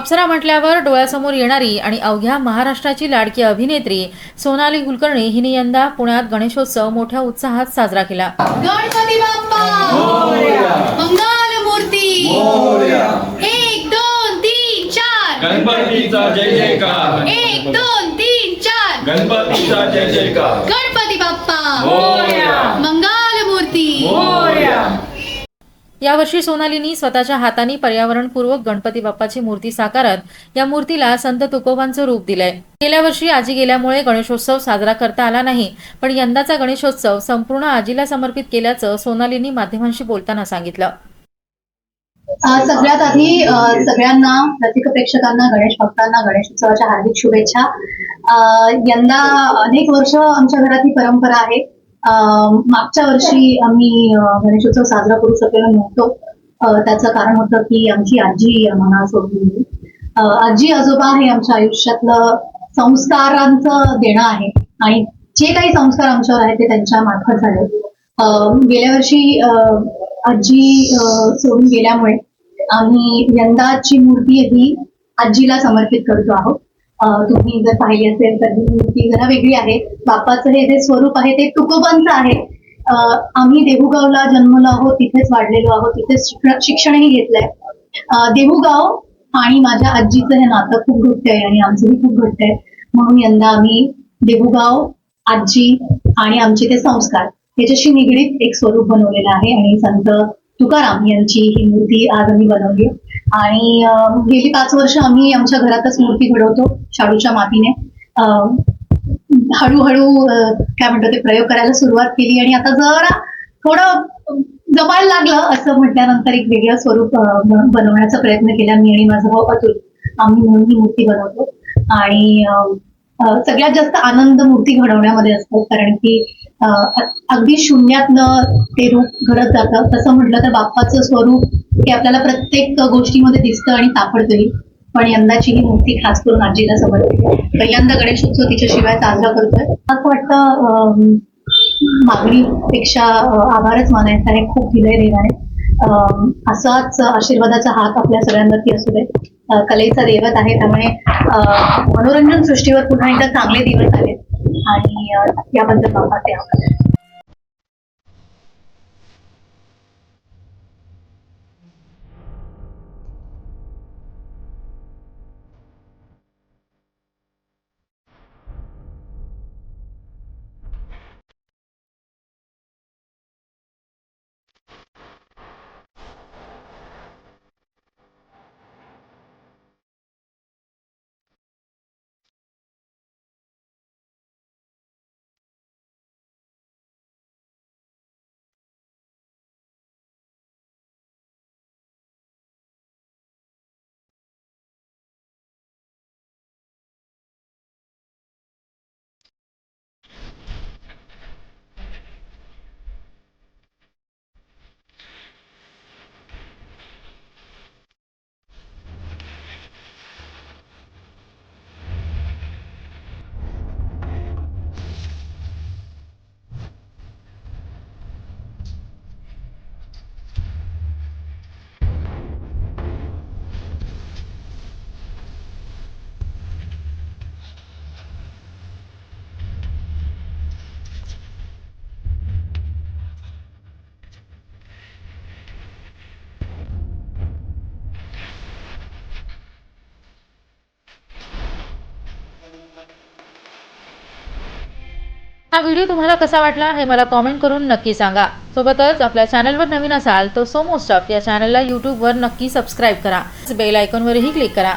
अप्सरा म्हटल्यावर डोळ्यासमोर येणारी आणि अवघ्या महाराष्ट्राची लाडकी अभिनेत्री सोनाली कुलकर्णी हिने यंदा पुण्यात गणेशोत्सव मोठ्या उत्साहात साजरा केला. गणपती बाप्पा! मंगल मूर्ती! एक दोन तीन चार! गणपतीचा जय जयकार! एक दोन तीन चार! गणपतीचा जय जयकार! गणपती बाप्पा! यावर्षी सोनालीनी स्वतःच्या हाताने पर्यावरणपूर्वक गणपती बाप्पाची मूर्ती साकारत या मूर्तीला संत तुकोबांचं रूप दिलंय. गेल्या वर्षी आजी गेल्यामुळे गणेशोत्सव साजरा करता आला नाही पण यंदाचा गणेशोत्सव संपूर्ण आजीला समर्पित केल्याचं सोनालीनी माध्यमांशी बोलताना सांगितलं. सगळ्यात आधी सगळ्यांना रसिक प्रेक्षकांना गणेश भक्तांना गणेशोत्सवाच्या हार्दिक शुभेच्छा. यंदा अनेक वर्ष आमच्या घरात ही परंपरा आहे. मागच्या वर्षी आम्ही गणेशोत्सव साजरा करू शकलेलो नव्हतो. त्याचं कारण होतं की आमची आजी आम्हाला सोडून गेली आजी आजोबा हे आमच्या आयुष्यातलं संस्कारांचं देणं आहे. आणि जे काही संस्कार आमच्यावर आहेत ते त्यांच्या मार्फत झाले. गेल्या वर्षी अ, आजी अ, सोडून गेल्यामुळे आम्ही यंदाची मूर्ती ही आजीला समर्पित करतो आहोत. तुम्ही जर पाहिली असेल तर ही मूर्ती जरा वेगळी आहे. बाप्पाचं हे जे स्वरूप आहे ते तुकोबांचं आहे. आम्ही देहूगावला जन्मलो आहोत तिथेच वाढलेलो आहोत तिथेच शिक्षणही घेतलंय. देहूगाव आणि माझ्या आजीचं हे नातं खूप घट्ट आहे आणि आमचंही खूप घट्ट आहे. म्हणून यंदा आम्ही देहूगाव आजी आणि आमचे ते संस्कार याच्याशी निगडीत एक स्वरूप बनवलेलं आहे आणि संत तुकाराम यांची ही मूर्ती आज आम्ही बनवली आणि गेली पाच वर्ष आम्ही आमच्या घरातच मूर्ती घडवतो शाडूच्या मातीने. हळूहळू काय म्हणतो ते प्रयोग करायला सुरुवात केली आणि आता जरा थोडं जमायला लागलं असं म्हटल्यानंतर एक वेगळं स्वरूप बनवण्याचा प्रयत्न केला मी आणि माझा भाऊ अतुल. आम्ही म्हणून ही मूर्ती बनवतो. आणि सगळ्यात जास्त आनंद मूर्ती घडवण्यामध्ये असतो कारण की अगदी शून्यातनं ते रूप घडत जातं. तसं म्हटलं तर बाप्पाचं स्वरूप हे आपल्याला प्रत्येक गोष्टीमध्ये दिसतं आणि सापडतंही पण यंदाची ही मूर्ती खास करून आजीला समजते. आहे. पहिल्यांदा गणेशोत्सव तिच्याशिवाय साजरा करतोय. असं वाटतं अं, मागणीपेक्षा आभारच मानायचा आहे. खूप विलय देवाने अं, असाच आशीर्वादाचा हात आपल्या सगळ्यांवरती असू दे. कलेचा देवत आहे. त्यामुळे अं, मनोरंजन सृष्टीवर पुन्हा एकदा चांगले दिवस आले आणि याबद्दल याबद्दल बाबाचे आभार. हा व्हिडिओ तुम्हाला कसा वाटला हे मला कॉमेंट करून नक्की सांगा. सोबतच आपल्या चॅनलवर नवीन असाल तर सोमो स्टफ या चॅनलला यूट्यूबवर नक्की सबस्क्राईब करा. बेल आयकॉनवरही क्लिक करा.